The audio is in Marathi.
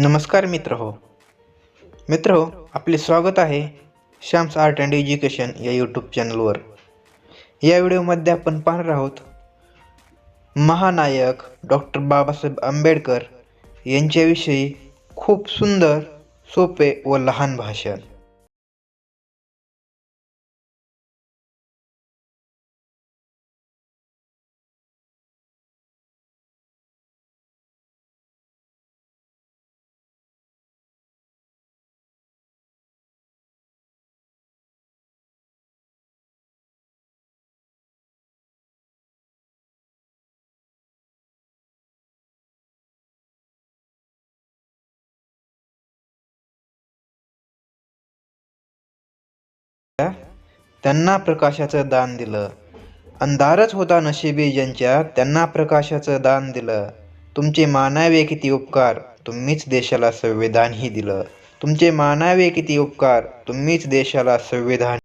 नमस्कार मित्र हो. मित्र हो आपले स्वागत आहे श्याम्स आर्ट अँड एज्युकेशन या यूट्यूब चॅनलवर. या व्हिडिओमध्ये आपण पाहणार आहोत महानायक डॉक्टर बाबासाहेब आंबेडकर यांच्याविषयी खूप सुंदर सोपे व लहान भाषण. त्यांना प्रकाशाचं दान दिलं. अंधारच होता नशिबी ज्यांच्या त्यांना प्रकाशाचं दान दिलं. तुमचे मानावे किती उपकार तुम्हीच देशाला संविधानही दिलं. तुमचे मानावे किती उपकार तुम्हीच देशाला संविधान